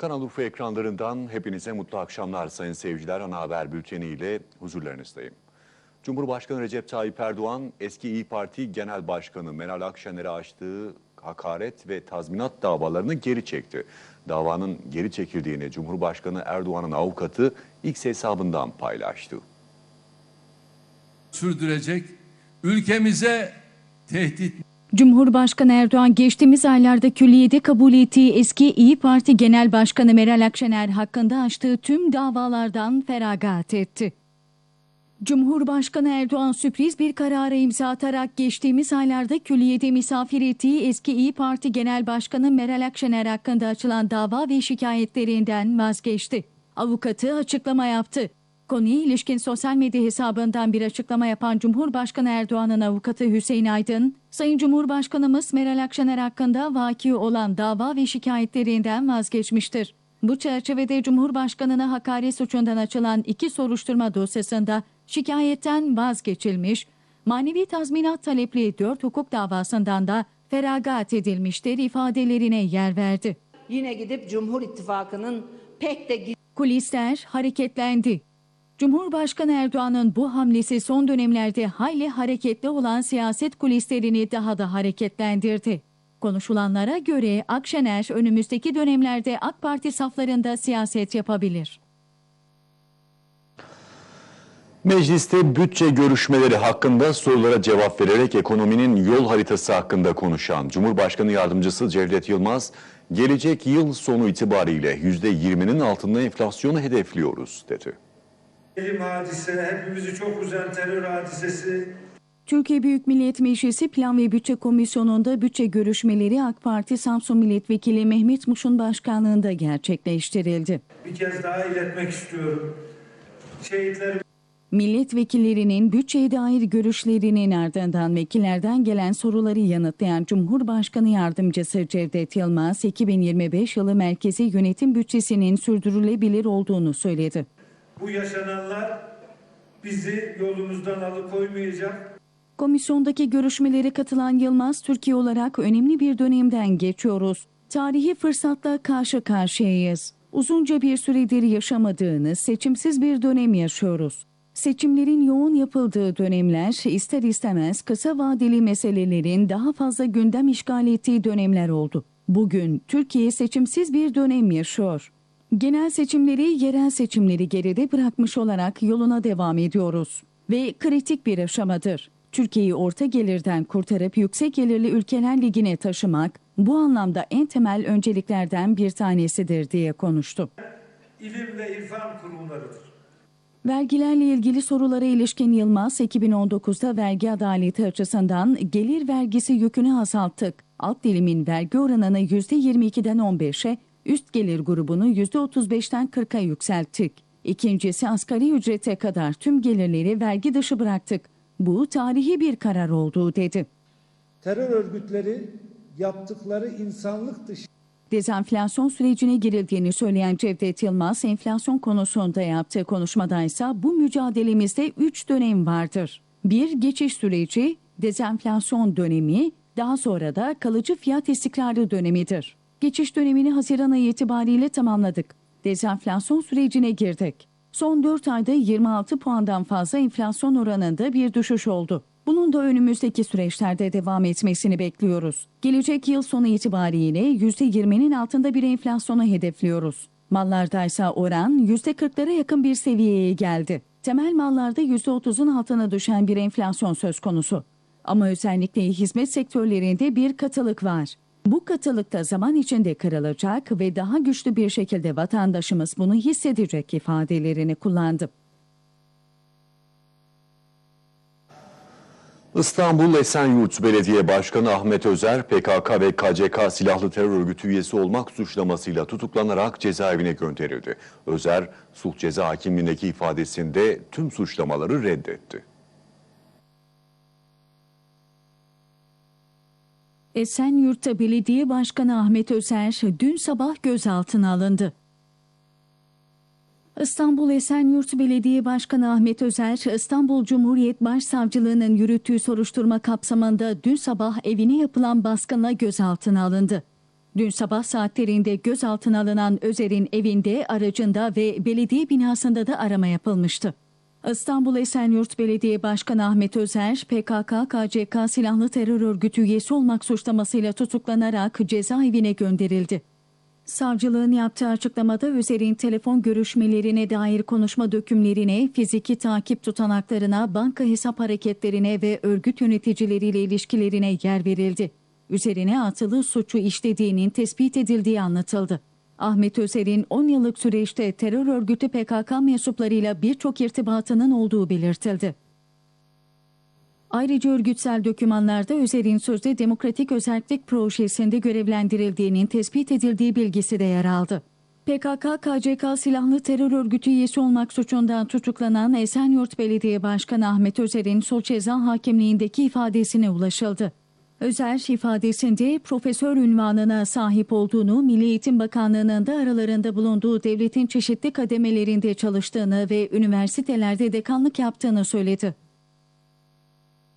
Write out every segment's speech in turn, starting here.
Kanal Urfa ekranlarından hepinize mutlu akşamlar sayın seyirciler. Ana haber bülteni ile huzurlarınızdayım. Cumhurbaşkanı Recep Tayyip Erdoğan eski İyi Parti Genel Başkanı Meral Akşener'e açtığı hakaret ve tazminat davalarını geri çekti. Davanın geri çekildiğini Cumhurbaşkanı Erdoğan'ın avukatı X hesabından paylaştı. sürdürecek, ülkemize tehdit Cumhurbaşkanı Erdoğan geçtiğimiz aylarda külliyede kabul ettiği eski İyi Parti Genel Başkanı Meral Akşener hakkında açtığı tüm davalardan feragat etti. Cumhurbaşkanı Erdoğan sürpriz bir karara imza atarak geçtiğimiz aylarda külliyede misafir ettiği eski İyi Parti Genel Başkanı Meral Akşener hakkında açılan dava ve şikayetlerinden vazgeçti. Avukatı açıklama yaptı. Konuya ilişkin sosyal medya hesabından bir açıklama yapan Cumhurbaşkanı Erdoğan'ın avukatı Hüseyin Aydın, Sayın Cumhurbaşkanımız Meral Akşener hakkında vaki olan dava ve şikayetlerinden vazgeçmiştir. Bu çerçevede Cumhurbaşkanına hakaret suçundan açılan iki soruşturma dosyasında şikayetten vazgeçilmiş, manevi tazminat talepli dört hukuk davasından da feragat edilmiştir ifadelerine yer verdi. yine gidip Cumhur İttifakı'nın pek de Kulisler hareketlendi. Cumhurbaşkanı Erdoğan'ın bu hamlesi son dönemlerde hayli hareketli olan siyaset kulislerini daha da hareketlendirdi. Konuşulanlara göre Akşener önümüzdeki dönemlerde AK Parti saflarında siyaset yapabilir. Mecliste bütçe görüşmeleri hakkında sorulara cevap vererek ekonominin yol haritası hakkında konuşan Cumhurbaşkanı Yardımcısı Cevdet Yılmaz, gelecek yıl sonu itibariyle %20'nin altında enflasyonu hedefliyoruz dedi. Elim hadise, hepimizi çok üzen terör hadisesi Türkiye Büyük Millet Meclisi Plan ve Bütçe Komisyonu'nda bütçe görüşmeleri AK Parti Samsun Milletvekili Mehmet Muş'un başkanlığında gerçekleştirildi. bir kez daha iletmek istiyorum. Şehitlerimiz Milletvekillerinin bütçeye dair görüşlerinin ardından vekillerden gelen soruları yanıtlayan Cumhurbaşkanı Yardımcısı Cevdet Yılmaz, 2025 yılı merkezi yönetim bütçesinin sürdürülebilir olduğunu söyledi. Bu yaşananlar bizi yolumuzdan alıkoymayacak. Komisyondaki görüşmelere katılan Yılmaz, Türkiye olarak önemli bir dönemden geçiyoruz. Tarihi fırsatla karşı karşıyayız. Uzunca bir süredir yaşamadığınız seçimsiz bir dönem yaşıyoruz. Seçimlerin yoğun yapıldığı dönemler ister istemez kısa vadeli meselelerin daha fazla gündem işgal ettiği dönemler oldu. Bugün Türkiye seçimsiz bir dönem yaşıyor. Genel seçimleri, yerel seçimleri geride bırakmış olarak yoluna devam ediyoruz. Ve kritik bir aşamadır. Türkiye'yi orta gelirden kurtarıp yüksek gelirli ülkeler ligine taşımak bu anlamda en temel önceliklerden bir tanesidir diye konuştu. İlim ve irfan kurumlarıdır. Vergilerle ilgili sorulara ilişkin Yılmaz, 2019'da vergi adaleti açısından gelir vergisi yükünü azalttık. Alt dilimin vergi oranını %22'den 15'e, üst gelir grubunu %35'ten 40'a yükselttik. İkincisi asgari ücrete kadar tüm gelirleri vergi dışı bıraktık. Bu tarihi bir karar olduğu dedi. terör örgütleri yaptıkları insanlık dışı Dezenflasyon sürecine girildiğini söyleyen Cevdet Yılmaz, enflasyon konusunda yaptığı konuşmada ise bu mücadelemizde 3 dönem vardır. Bir geçiş süreci, dezenflasyon dönemi, daha sonra da kalıcı fiyat istikrarı dönemidir. Geçiş dönemini Haziran ayı itibariyle tamamladık. Dezenflasyon sürecine girdik. Son 4 ayda 26 puandan fazla enflasyon oranında bir düşüş oldu. Bunun da önümüzdeki süreçlerde devam etmesini bekliyoruz. Gelecek yıl sonu itibariyle %20'nin altında bir enflasyonu hedefliyoruz. Mallarda ise oran %40'lara yakın bir seviyeye geldi. Temel mallarda %30'un altına düşen bir enflasyon söz konusu. Ama özellikle hizmet sektörlerinde bir katılık var. Bu katılık da zaman içinde kırılacak ve daha güçlü bir şekilde vatandaşımız bunu hissedecek ifadelerini kullandı. İstanbul Esenyurt Belediye Başkanı Ahmet Özer, PKK ve KCK silahlı terör örgütü üyesi olmak suçlamasıyla tutuklanarak cezaevine gönderildi. Özer, sulh ceza hakimliğindeki ifadesinde tüm suçlamaları reddetti. Esenyurt'ta Belediye Başkanı Ahmet Özer dün sabah gözaltına alındı. İstanbul Esenyurt Belediye Başkanı Ahmet Özer, İstanbul Cumhuriyet Başsavcılığı'nın yürüttüğü soruşturma kapsamında dün sabah evine yapılan baskınla gözaltına alındı. Dün sabah saatlerinde gözaltına alınan Özer'in evinde, aracında ve belediye binasında da arama yapılmıştı. İstanbul Esenyurt Belediye Başkanı Ahmet Özer, PKK-KCK silahlı terör örgütü üyesi olmak suçlamasıyla tutuklanarak cezaevine gönderildi. Savcılığın yaptığı açıklamada Özer'in telefon görüşmelerine dair konuşma dökümlerine, fiziki takip tutanaklarına, banka hesap hareketlerine ve örgüt yöneticileriyle ilişkilerine yer verildi. Üzerine atılı suçu işlediğinin tespit edildiği anlatıldı. Ahmet Özer'in 10 yıllık süreçte terör örgütü PKK mensuplarıyla birçok irtibatının olduğu belirtildi. Ayrıca örgütsel dokümanlarda Özer'in sözde Demokratik Özellik Projesi'nde görevlendirildiğinin tespit edildiği bilgisi de yer aldı. PKK-KCK silahlı terör örgütü üyesi olmak suçundan tutuklanan Esenyurt Belediye Başkanı Ahmet Özer'in Sulh Ceza Hakimliğindeki ifadesine ulaşıldı. Özer ifadesinde profesör ünvanına sahip olduğunu, Milli Eğitim Bakanlığı'nın da aralarında bulunduğu devletin çeşitli kademelerinde çalıştığını ve üniversitelerde dekanlık yaptığını söyledi.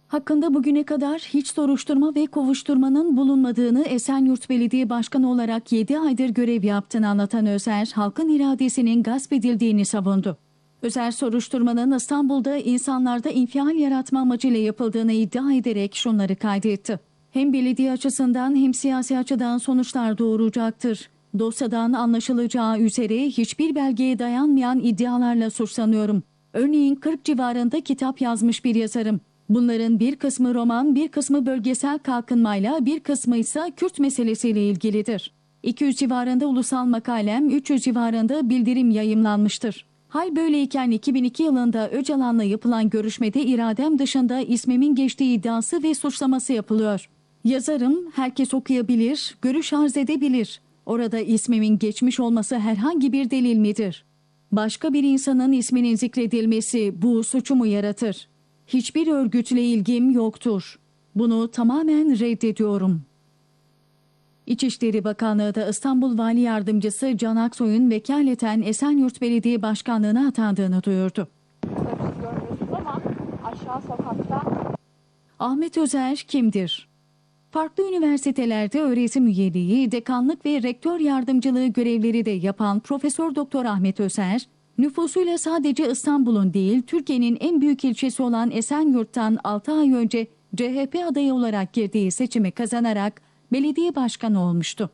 Hakkında bugüne kadar hiç soruşturma ve kovuşturmanın bulunmadığını Esenyurt Belediye Başkanı olarak 7 aydır görev yaptığını anlatan Özer, halkın iradesinin gasp edildiğini savundu. Özer soruşturmanın İstanbul'da insanlarda infial yaratma amacıyla yapıldığını iddia ederek şunları kaydetti. Hem belediye açısından hem siyasi açıdan sonuçlar doğuracaktır. Dosyadan anlaşılacağı üzere hiçbir belgeye dayanmayan iddialarla suçlanıyorum. Örneğin 40 civarında kitap yazmış bir yazarım. Bunların bir kısmı roman, bir kısmı bölgesel kalkınmayla, bir kısmı ise Kürt meselesiyle ilgilidir. 200 civarında ulusal makalem, 300 civarında bildirim yayımlanmıştır. Hal böyleyken 2002 yılında Öcalan'la yapılan görüşmede iradem dışında ismimin geçtiği iddiası ve suçlaması yapılıyor. Yazarım, herkes okuyabilir, görüş arz edebilir. Orada ismimin geçmiş olması herhangi bir delil midir? Başka bir insanın isminin zikredilmesi bu suçumu yaratır. Hiçbir örgütle ilgim yoktur. Bunu tamamen reddediyorum. İçişleri Bakanlığı da İstanbul Vali Yardımcısı Can Aksoy'un vekaleten Esenyurt Belediye Başkanlığı'na atandığını duyurdu. ama aşağı sokakta Ahmet Özer kimdir? Farklı üniversitelerde öğretim üyeliği, dekanlık ve rektör yardımcılığı görevleri de yapan Profesör Doktor Ahmet Özer, nüfusuyla sadece İstanbul'un değil, Türkiye'nin en büyük ilçesi olan Esenyurt'tan 6 ay önce CHP adayı olarak girdiği seçimi kazanarak belediye başkanı olmuştu.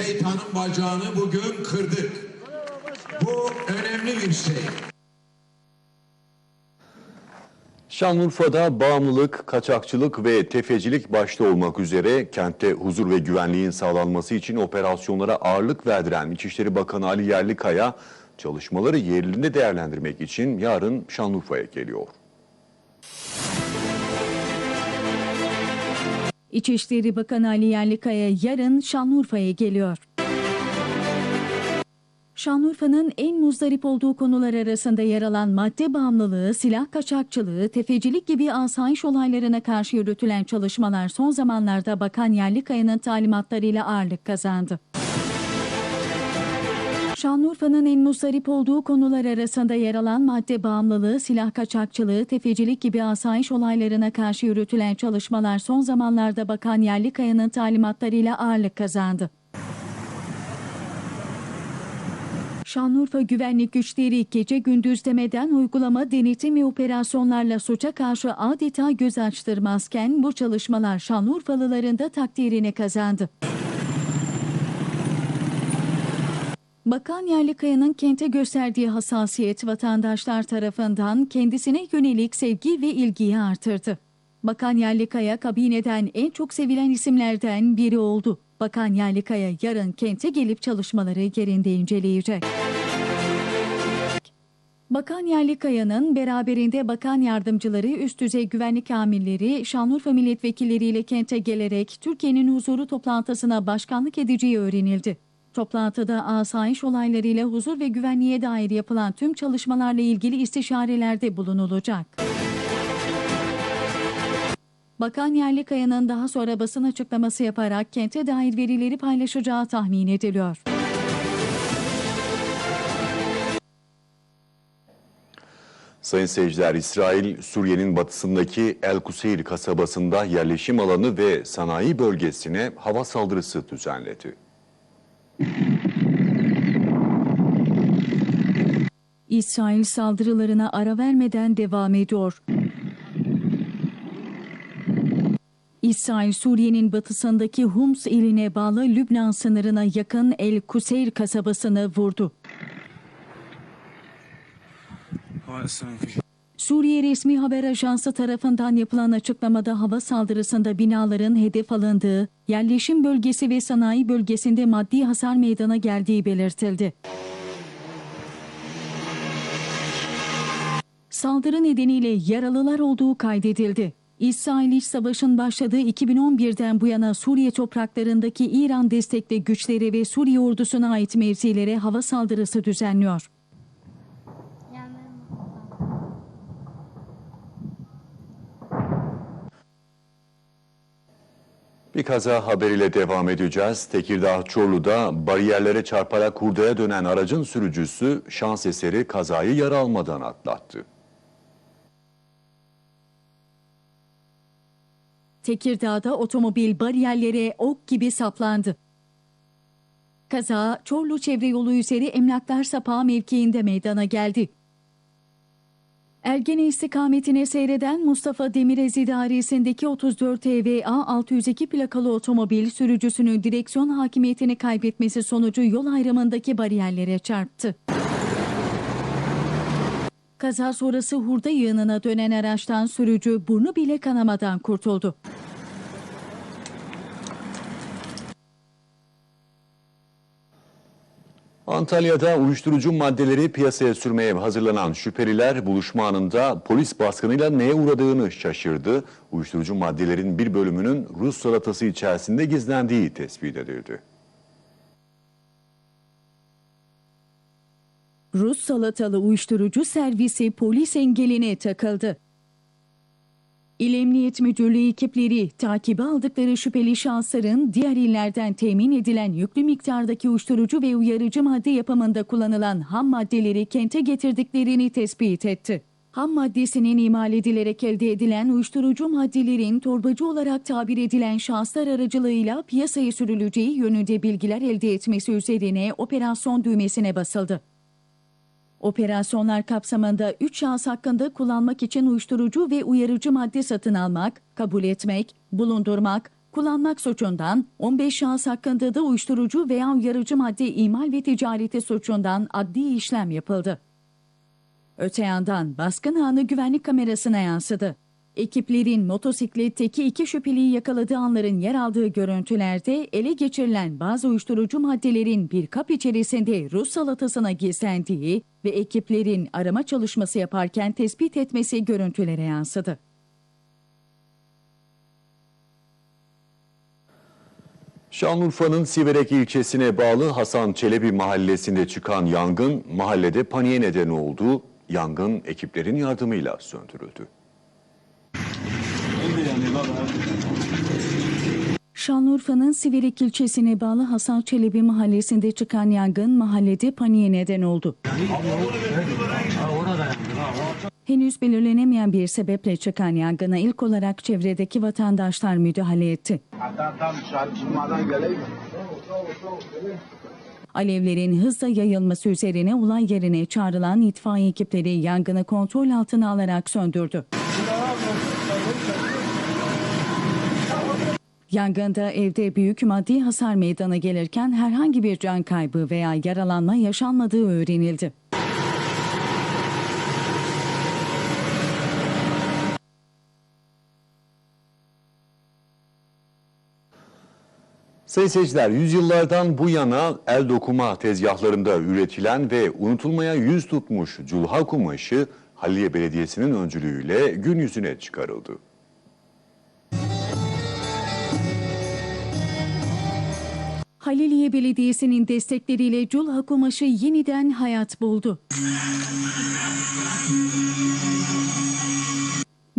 Şeytanın bacağını bugün kırdık. Bu önemli bir şey. Şanlıurfa'da bağımlılık, kaçakçılık ve tefecilik başta olmak üzere kentte huzur ve güvenliğin sağlanması için operasyonlara ağırlık verdiren İçişleri Bakanı Ali Yerlikaya çalışmaları yerinde değerlendirmek için yarın Şanlıurfa'ya geliyor. İçişleri Bakanı Ali Yerlikaya yarın Şanlıurfa'ya geliyor. Şanlıurfa'nın en muzdarip olduğu konular arasında yer alan madde bağımlılığı, silah kaçakçılığı, tefecilik gibi asayiş olaylarına karşı yürütülen çalışmalar son zamanlarda Bakan Yerlikaya'nın talimatlarıyla ağırlık kazandı. Şanlıurfa'nın en muzdarip olduğu konular arasında yer alan madde bağımlılığı, silah kaçakçılığı, tefecilik gibi asayiş olaylarına karşı yürütülen çalışmalar son zamanlarda Bakan Yerlikaya'nın talimatlarıyla ağırlık kazandı. Şanlıurfa güvenlik güçleri gece gündüz demeden uygulama, denetim ve operasyonlarla suça karşı adeta göz açtırmazken bu çalışmalar Şanlıurfalıların da takdirini kazandı. Bakan Yerlikaya'nın kente gösterdiği hassasiyet vatandaşlar tarafından kendisine yönelik sevgi ve ilgiyi artırdı. Bakan Yerlikaya kabineden en çok sevilen isimlerden biri oldu. Bakan Yerlikaya yarın kente gelip çalışmaları yerinde inceleyecek. Bakan Yerlikaya'nın beraberinde bakan yardımcıları, üst düzey güvenlik amirleri, Şanlıurfa milletvekilleriyle kente gelerek Türkiye'nin huzuru toplantısına başkanlık edeceği öğrenildi. Toplantıda asayiş olaylarıyla huzur ve güvenliğe dair yapılan tüm çalışmalarla ilgili istişarelerde bulunulacak. Bakan Yerlikaya'nın daha sonra basın açıklaması yaparak kente dair verileri paylaşacağı tahmin ediliyor. Sayın seyirciler, İsrail, Suriye'nin batısındaki El Kuseyr kasabasında yerleşim alanı ve sanayi bölgesine hava saldırısı düzenledi. İsrail saldırılarına ara vermeden devam ediyor. İsrail, Suriye'nin batısındaki Hums iline bağlı Lübnan sınırına yakın El Kuseyr kasabasını vurdu. Suriye resmi haber ajansı tarafından yapılan açıklamada hava saldırısında binaların hedef alındığı, yerleşim bölgesi ve sanayi bölgesinde maddi hasar meydana geldiği belirtildi. Saldırı nedeniyle yaralılar olduğu kaydedildi. İsrail İç Savaş'ın başladığı 2011'den bu yana Suriye topraklarındaki İran destekli güçleri ve Suriye ordusuna ait mevzilere hava saldırısı düzenliyor. Bir kaza haberiyle devam edeceğiz. Tekirdağ Çorlu'da bariyerlere çarparak hurdaya dönen aracın sürücüsü şans eseri kazayı yara almadan atlattı. Tekirdağ'da otomobil bariyerlere ok gibi saplandı. Kaza Çorlu çevre yolu üzeri Emlaklar Sapağı mevkiinde meydana geldi. Ergene istikametine seyreden Mustafa Demirez idaresindeki 34 EVA 602 plakalı otomobil sürücüsünün direksiyon hakimiyetini kaybetmesi sonucu yol ayrımındaki bariyerlere çarptı. Kaza sonrası hurda yığınına dönen araçtan sürücü burnu bile kanamadan kurtuldu. Antalya'da uyuşturucu maddeleri piyasaya sürmeye hazırlanan şüpheliler buluşma anında polis baskınıyla neye uğradığını şaşırdı. Uyuşturucu maddelerin bir bölümünün Rus salatası içerisinde gizlendiği tespit edildi. Rus salatalı uyuşturucu servisi polis engeline takıldı. İl Emniyet Müdürlüğü ekipleri takibe aldıkları şüpheli şahısların diğer illerden temin edilen yüklü miktardaki uyuşturucu ve uyarıcı madde yapımında kullanılan ham maddeleri kente getirdiklerini tespit etti. Ham maddesinin imal edilerek elde edilen uyuşturucu maddelerin torbacı olarak tabir edilen şahıslar aracılığıyla piyasaya sürüleceği yönünde bilgiler elde etmesi üzerine operasyon düğmesine basıldı. Operasyonlar kapsamında 3 şahıs hakkında kullanmak için uyuşturucu ve uyarıcı madde satın almak, kabul etmek, bulundurmak, kullanmak suçundan, 15 şahıs hakkında da uyuşturucu veya uyarıcı madde imal ve ticareti suçundan adli işlem yapıldı. Öte yandan baskın anı güvenlik kamerasına yansıdı. Ekiplerin motosikletteki iki şüpheliyi yakaladığı anların yer aldığı görüntülerde ele geçirilen bazı uyuşturucu maddelerin bir kap içerisinde Rus salatasına gizlendiği ve ekiplerin arama çalışması yaparken tespit etmesi görüntülere yansıdı. Şanlıurfa'nın Siverek ilçesine bağlı Hasan Çelebi mahallesinde çıkan yangın mahallede paniğe neden oldu. Yangın ekiplerin yardımıyla söndürüldü. Şanlıurfa'nın Siverek ilçesine bağlı Hasan Çelebi mahallesinde çıkan yangın mahallede paniğe neden oldu. Henüz belirlenemeyen bir sebeple çıkan yangına ilk olarak çevredeki vatandaşlar müdahale etti. Alevlerin hızla yayılması üzerine olay yerine çağrılan itfaiye ekipleri yangını kontrol altına alarak söndürdü. Yangında evde büyük maddi hasar meydana gelirken herhangi bir can kaybı veya yaralanma yaşanmadığı öğrenildi. Sayın seyirciler, yüzyıllardan bu yana el dokuma tezgahlarında üretilen ve unutulmaya yüz tutmuş culha kumaşı Halliye Belediyesi'nin öncülüğüyle gün yüzüne çıkarıldı. Haliliye Belediyesi'nin destekleriyle Culha kumaşı yeniden hayat buldu.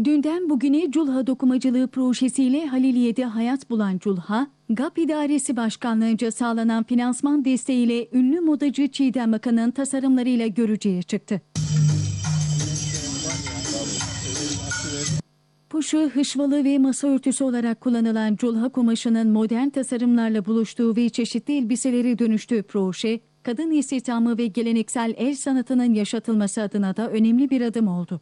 Dünden bugüne Culha dokumacılığı projesiyle Haliliye'de hayat bulan Culha, GAP İdaresi Başkanlığı'nca sağlanan finansman desteğiyle ünlü modacı Çiğdem Akın'ın tasarımlarıyla görücüye çıktı. Işığı hışvalı ve masa örtüsü olarak kullanılan culha kumaşının modern tasarımlarla buluştuğu ve çeşitli elbiselere dönüştüğü proje, kadın istihdamı ve geleneksel el sanatının yaşatılması adına da önemli bir adım oldu.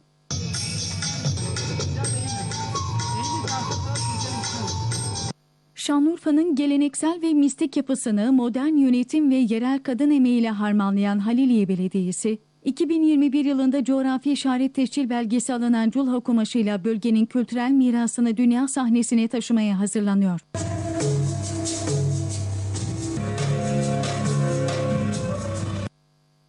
Şanlıurfa'nın geleneksel ve mistik yapısını modern yönetim ve yerel kadın emeğiyle harmanlayan Haliliye Belediyesi, 2021 yılında coğrafi işaret teşkil belgesi alınan Culha kumaşıyla bölgenin kültürel mirasını dünya sahnesine taşımaya hazırlanıyor.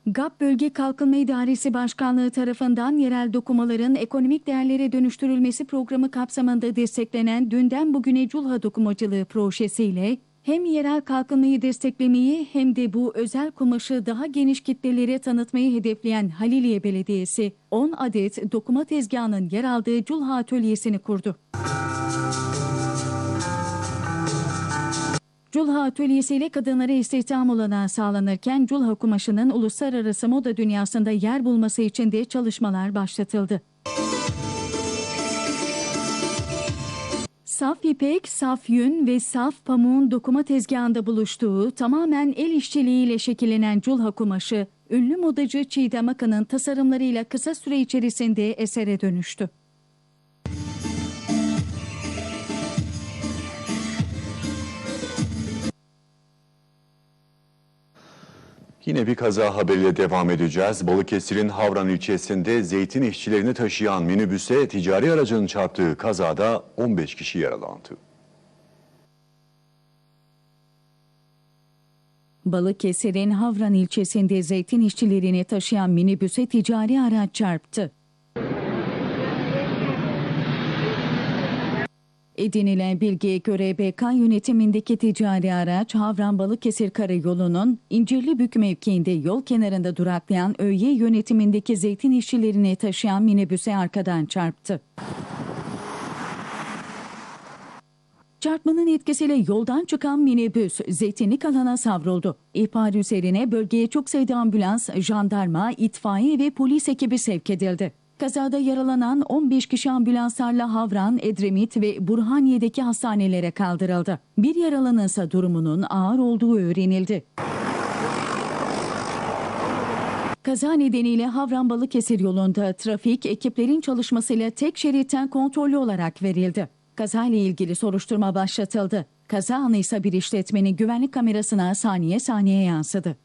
GAP Bölge Kalkınma İdaresi Başkanlığı tarafından yerel dokumaların ekonomik değerlere dönüştürülmesi programı kapsamında desteklenen Dünden Bugüne Culha Dokumacılığı projesiyle hem yerel kalkınmayı desteklemeyi hem de bu özel kumaşı daha geniş kitlelere tanıtmayı hedefleyen Haliliye Belediyesi 10 adet dokuma tezgahının yer aldığı Culha Atölyesi'ni kurdu. Culha Atölyesi ile kadınlara istihdam olanağı sağlanırken Culha kumaşının uluslararası moda dünyasında yer bulması için de çalışmalar başlatıldı. Saf ipek, saf yün ve saf pamuğun dokuma tezgahında buluştuğu tamamen el işçiliğiyle şekillenen Culha kumaşı, ünlü modacı Çiğdem Akın'ın tasarımlarıyla kısa süre içerisinde esere dönüştü. Yine bir kaza haberiyle devam edeceğiz. Balıkesir'in Havran ilçesinde zeytin işçilerini taşıyan minibüse ticari aracın çarptığı kazada 15 kişi yaralandı. Balıkesir'in Havran ilçesinde zeytin işçilerini taşıyan minibüse ticari araç çarptı. Edinilen bilgiye göre BK yönetimindeki ticari araç Havran Balıkesir Karayolu'nun İncirlibük mevkiinde yol kenarında duraklayan ÖY yönetimindeki zeytin işçilerini taşıyan minibüse arkadan çarptı. Çarpmanın etkisiyle yoldan çıkan minibüs zeytinlik alana savruldu. İhbar üzerine bölgeye çok sayıda ambulans, jandarma, itfaiye ve polis ekibi sevk edildi. Kazada yaralanan 15 kişi ambulanslarla Havran, Edremit ve Burhaniye'deki hastanelere kaldırıldı. Bir yaralının ise durumunun ağır olduğu öğrenildi. Kaza nedeniyle Havran Balıkesir yolunda trafik ekiplerin çalışmasıyla tek şeritten kontrollü olarak verildi. Kazayla ilgili soruşturma başlatıldı. Kaza anı ise bir işletmenin güvenlik kamerasına saniye saniye yansıdı.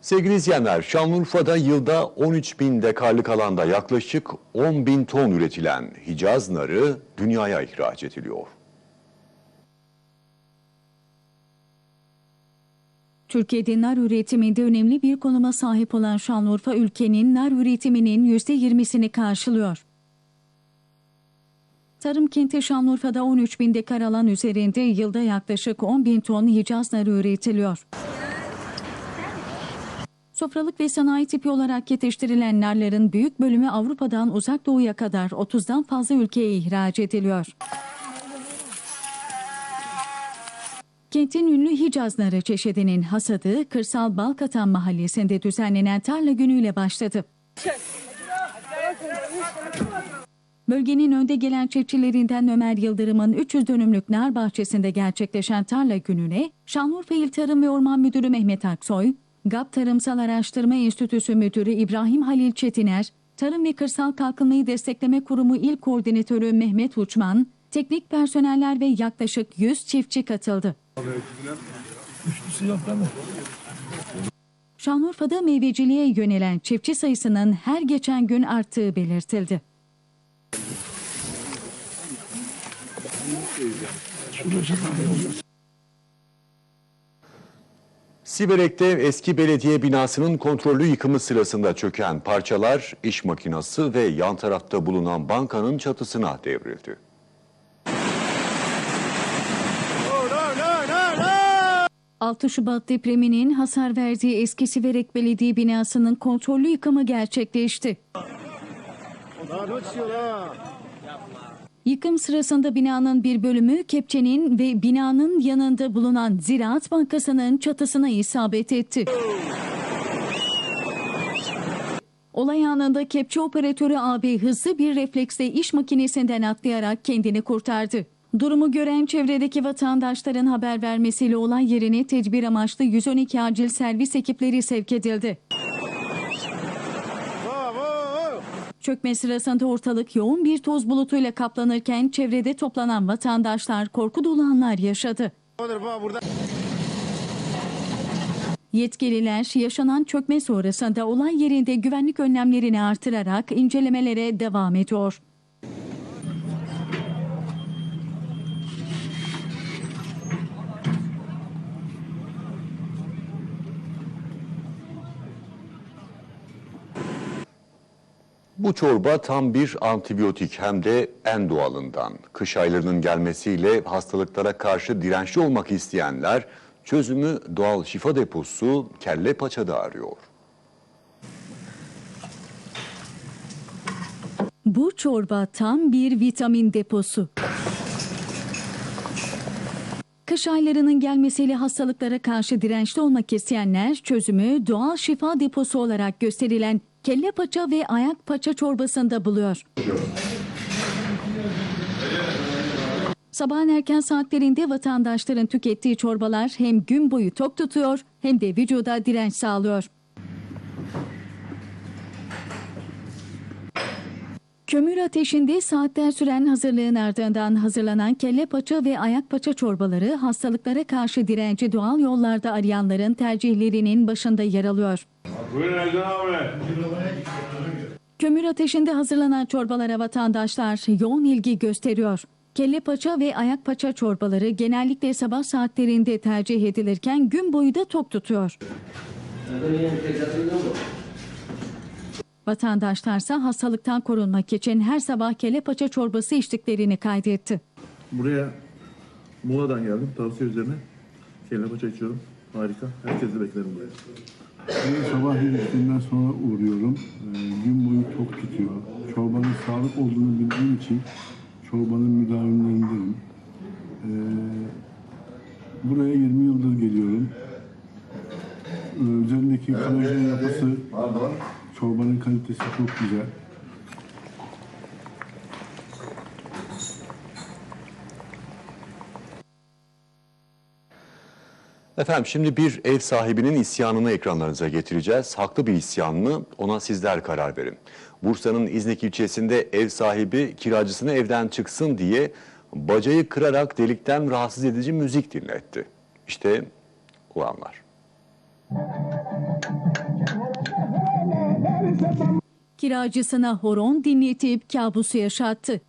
Sevgili izleyenler, Şanlıurfa'da yılda 13 bin dekarlık alanda yaklaşık 10 bin ton üretilen Hicaz narı dünyaya ihraç ediliyor. Türkiye'de nar üretiminde önemli bir konuma sahip olan Şanlıurfa ülkenin nar üretiminin %20'sini karşılıyor. Tarım kenti Şanlıurfa'da 13 bin dekar alan üzerinde yılda yaklaşık 10 bin ton Hicaz narı üretiliyor. Sofralık ve sanayi tipi olarak yetiştirilen narların büyük bölümü Avrupa'dan uzak doğuya kadar 30'dan fazla ülkeye ihraç ediliyor. Kentin ünlü Hicaz narı çeşidinin hasadı Kırsal Balkatan mahallesinde düzenlenen tarla günüyle başladı. Bölgenin önde gelen çiftçilerinden Ömer Yıldırım'ın 300 dönümlük nar bahçesinde gerçekleşen tarla gününe Şanlıurfa İl Tarım ve Orman Müdürü Mehmet Aksoy, GAP Tarımsal Araştırma Enstitüsü Müdürü İbrahim Halil Çetiner, Tarım ve Kırsal Kalkınmayı Destekleme Kurumu İl Koordinatörü Mehmet Uçman, teknik personeller ve yaklaşık 100 çiftçi katıldı. Şanlıurfa'da meyveciliğe yönelen çiftçi sayısının her geçen gün arttığı belirtildi. Siverek'te eski belediye binasının kontrollü yıkımı sırasında çöken parçalar iş makinası ve yan tarafta bulunan bankanın çatısına devrildi. ...6 Şubat depreminin hasar verdiği eski Siverek Belediye binasının kontrollü yıkımı gerçekleşti. Yıkım sırasında binanın bir bölümü kepçenin ve binanın yanında bulunan Ziraat Bankası'nın çatısına isabet etti. Olay anında kepçe operatörü AB hızlı bir refleksle iş makinesinden atlayarak kendini kurtardı. Durumu gören çevredeki vatandaşların haber vermesiyle olay yerine tedbir amaçlı 112 acil servis ekipleri sevk edildi. Çökme sırasında ortalık yoğun bir toz bulutuyla kaplanırken çevrede toplanan vatandaşlar korku dolu anlar yaşadı. Yetkililer yaşanan çökme sonrasında olay yerinde güvenlik önlemlerini artırarak incelemelere devam ediyor. Bu çorba tam bir antibiyotik hem de en doğalından. Kış aylarının gelmesiyle hastalıklara karşı dirençli olmak isteyenler çözümü doğal şifa deposu kelle paçada arıyor. Bu çorba tam bir vitamin deposu. Kış aylarının gelmesiyle hastalıklara karşı dirençli olmak isteyenler çözümü doğal şifa deposu olarak gösterilen kelle paça ve ayak paça çorbasında buluyor. Sabahın erken saatlerinde vatandaşların tükettiği çorbalar hem gün boyu tok tutuyor hem de vücuda direnç sağlıyor. Kömür ateşinde saatler süren hazırlığın ardından hazırlanan kelle paça ve ayak paça çorbaları hastalıklara karşı direnci doğal yollarda arayanların tercihlerinin başında yer alıyor. Buyurun Ercan abi. Kömür ateşinde hazırlanan çorbalara vatandaşlar yoğun ilgi gösteriyor. Kelle paça ve ayak paça çorbaları genellikle sabah saatlerinde tercih edilirken gün boyu da tok tutuyor. Vatandaşlarsa hastalıktan korunmak için her sabah kelle paça çorbası içtiklerini kaydetti. Buraya Muğla'dan geldim. Tavsiye üzerine. Kelle paça içiyorum. Harika. Herkesi beklerim buraya. Ben sabah yedisinden sonra uğruyorum. Ee, gün boyu tok tutuyor. Çorbanın sağlık olduğunu bildiğim için çorbanın müdavimlerindeyim. Ee, buraya 20 yıldır geliyorum. Ee, üzerindeki kolajen yapısı, çorbanın kalitesi çok güzel. Efendim şimdi bir ev sahibinin isyanını ekranlarınıza getireceğiz. Haklı bir isyan mı? Ona sizler karar verin. Bursa'nın İznik ilçesinde ev sahibi kiracısını evden çıksın diye bacayı kırarak delikten rahatsız edici müzik dinletti. İşte o anlar. Kiracısına horon dinletip kabusu yaşattı.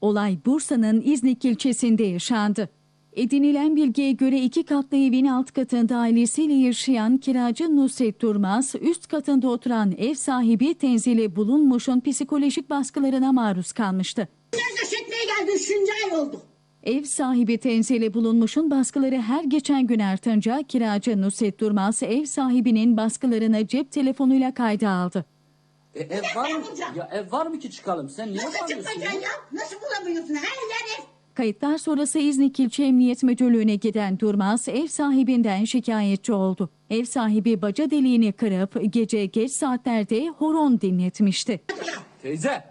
Olay Bursa'nın İznik ilçesinde yaşandı. Edinilen bilgiye göre iki katlı evin alt katında ailesiyle yaşayan kiracı Nusret Durmaz, üst katında oturan ev sahibi Tenzile bulunmuşun psikolojik baskılarına maruz kalmıştı. Gözetmeye geldi. Üçüncü ay oldu. Ev sahibi Tenzile bulunmuşun baskıları her geçen gün artınca kiracı Nusret Durmaz ev sahibinin baskılarını cep telefonuyla kayda aldı. E, ev var mı? Ya ev var mı ki çıkalım? Sen niye Nasıl bağırıyorsun ya? ya? Nasıl bulamıyorsun? Her yer ev. Kayıtlar sonrası İznik İlçe Emniyet Müdürlüğü'ne giden Durmaz ev sahibinden şikayetçi oldu. Ev sahibi baca deliğini kırıp gece geç saatlerde horon dinletmişti. Teyze.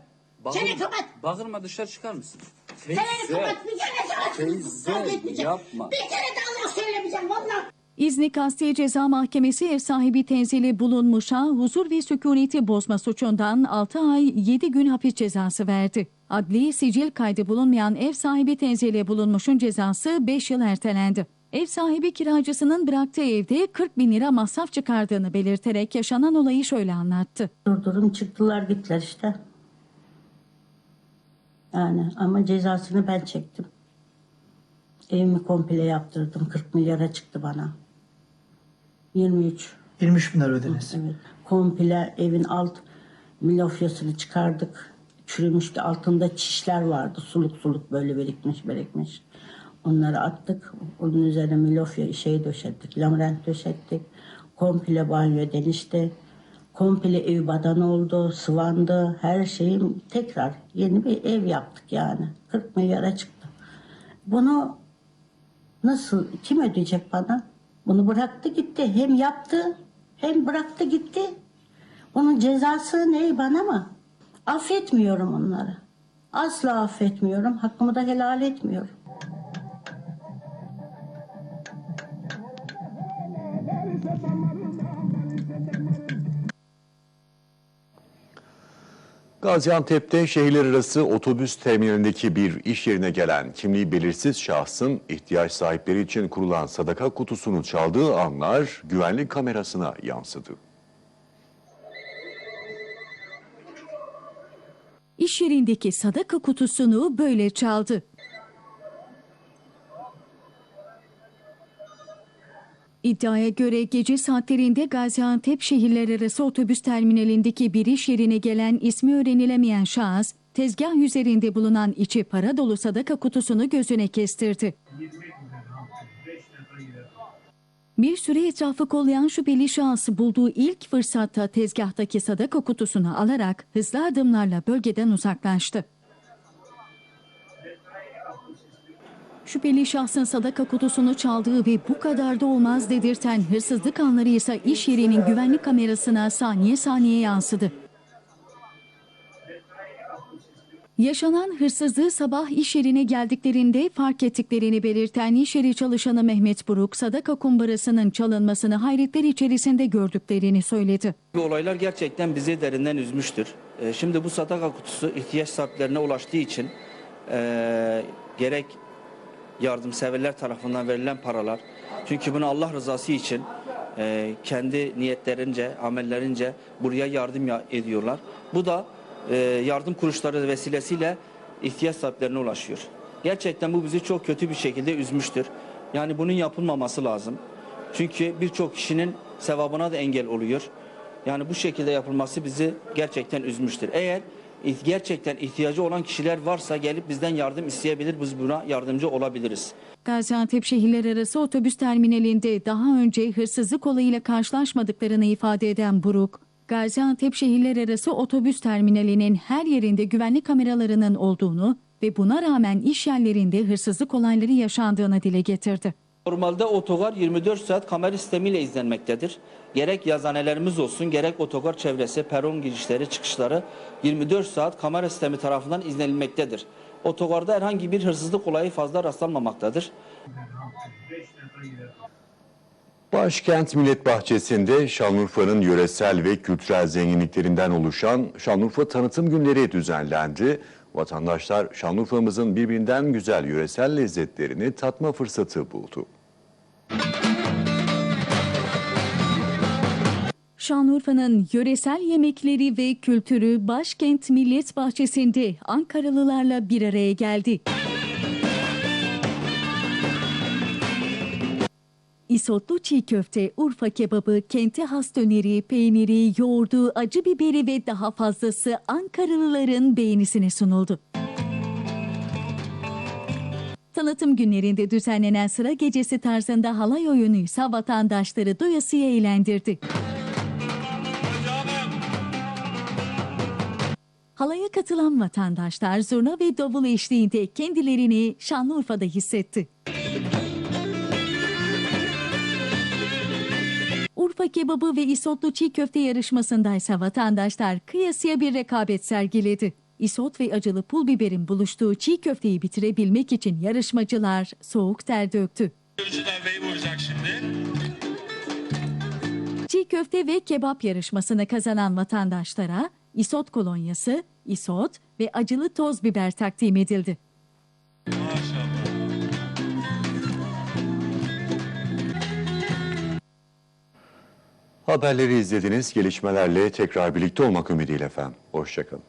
Bağırma, Çene kapat. Bağırma dışarı çıkar mısın? Teyze. Çeneni kapat. Bir kere sana Teyze, yapma. Bir kere de Allah söylemeyeceğim. Valla. İznik Asliye Ceza Mahkemesi ev sahibi tenzili bulunmuşa huzur ve sükuneti bozma suçundan 6 ay 7 gün hapis cezası verdi. Adli sicil kaydı bulunmayan ev sahibi tenzili bulunmuşun cezası 5 yıl ertelendi. Ev sahibi kiracısının bıraktığı evde 40 bin lira masraf çıkardığını belirterek yaşanan olayı şöyle anlattı. Durdurum çıktılar gittiler işte. Yani ama cezasını ben çektim. Evimi komple yaptırdım. 40 milyara çıktı bana. 23. 23 bin lira ödediniz. Evet. Komple evin alt milofyasını çıkardık. Çürümüştü. Altında çişler vardı. Suluk suluk böyle birikmiş birikmiş. Onları attık. Onun üzerine milofya şey döşettik. Lamrent döşettik. Komple banyo denişti. Komple ev badan oldu. Sıvandı. Her şeyim tekrar yeni bir ev yaptık yani. 40 milyara çıktı. Bunu nasıl, kim ödeyecek bana? Bunu bıraktı gitti. Hem yaptı Hem bıraktı gitti. Onun cezası ne bana mı? Affetmiyorum onları. Asla affetmiyorum. Hakkımı da helal etmiyorum. Gaziantep'te şehirler arası otobüs terminalindeki bir iş yerine gelen kimliği belirsiz şahsın ihtiyaç sahipleri için kurulan sadaka kutusunu çaldığı anlar güvenlik kamerasına yansıdı. İş yerindeki sadaka kutusunu böyle çaldı. İddiaya göre gece saatlerinde Gaziantep şehirler arası otobüs terminalindeki bir iş yerine gelen ismi öğrenilemeyen şahıs, tezgah üzerinde bulunan içi para dolu sadaka kutusunu gözüne kestirdi. Bir süre etrafı kollayan şüpheli şahıs bulduğu ilk fırsatta tezgahtaki sadaka kutusunu alarak hızlı adımlarla bölgeden uzaklaştı. Şüpheli şahsın sadaka kutusunu çaldığı ve bu kadar da olmaz dedirten hırsızlık anları ise iş yerinin güvenlik kamerasına saniye saniye yansıdı. Yaşanan hırsızlığı sabah iş yerine geldiklerinde fark ettiklerini belirten iş yeri çalışanı Mehmet Buruk, sadaka kumbarasının çalınmasını hayretler içerisinde gördüklerini söyledi. Bu olaylar gerçekten bizi derinden üzmüştür. Ee, Şimdi bu sadaka kutusu ihtiyaç sahiplerine ulaştığı için eee, gerek yardımseverler tarafından verilen paralar. Çünkü bunu Allah rızası için eee, kendi niyetlerince, amellerince buraya yardım ya- ediyorlar. Bu da eee, yardım kuruluşları vesilesiyle ihtiyaç sahiplerine ulaşıyor. Gerçekten bu bizi çok kötü bir şekilde üzmüştür. Yani bunun yapılmaması lazım. Çünkü birçok kişinin sevabına da engel oluyor. Yani bu şekilde yapılması bizi gerçekten üzmüştür. Eğer gerçekten ihtiyacı olan kişiler varsa gelip bizden yardım isteyebilir. Biz buna yardımcı olabiliriz. Gaziantep şehirler arası otobüs terminalinde daha önce hırsızlık olayıyla karşılaşmadıklarını ifade eden Buruk, Gaziantep şehirler arası otobüs terminalinin her yerinde güvenlik kameralarının olduğunu ve buna rağmen iş yerlerinde hırsızlık olayları yaşandığını dile getirdi. Normalde otogar 24 saat kamera sistemiyle izlenmektedir. Gerek yazanelerimiz olsun gerek otogar çevresi, peron girişleri, çıkışları 24 saat kamera sistemi tarafından izlenilmektedir. Otogarda herhangi bir hırsızlık olayı fazla rastlanmamaktadır. Başkent Millet Bahçesi'nde Şanlıurfa'nın yöresel ve kültürel zenginliklerinden oluşan Şanlıurfa Tanıtım Günleri düzenlendi. Vatandaşlar Şanlıurfa'mızın birbirinden güzel yöresel lezzetlerini tatma fırsatı buldu. Şanlıurfa'nın yöresel yemekleri ve kültürü başkent Millet Bahçesi'nde Ankaralılarla bir araya geldi. İsotlu çiğ köfte, Urfa kebabı, kente has döneri, peyniri, yoğurdu, acı biberi ve daha fazlası Ankaralıların beğenisine sunuldu. Tanıtım günlerinde düzenlenen sıra gecesi tarzında halay oyunuysa vatandaşları doyasıya eğlendirdi. Halaya katılan vatandaşlar zurna ve davul eşliğinde kendilerini Şanlıurfa'da hissetti. Urfa kebabı ve isotlu çiğ köfte yarışmasındaysa vatandaşlar kıyasıya bir rekabet sergiledi. Isot ve acılı pul biberin buluştuğu çiğ köfteyi bitirebilmek için yarışmacılar soğuk ter döktü. Çiğ köfte ve kebap yarışmasını kazanan vatandaşlara isot kolonyası, isot ve acılı toz biber takdim edildi. Haberleri izlediniz. Gelişmelerle tekrar birlikte olmak ümidiyle efendim. Hoşçakalın.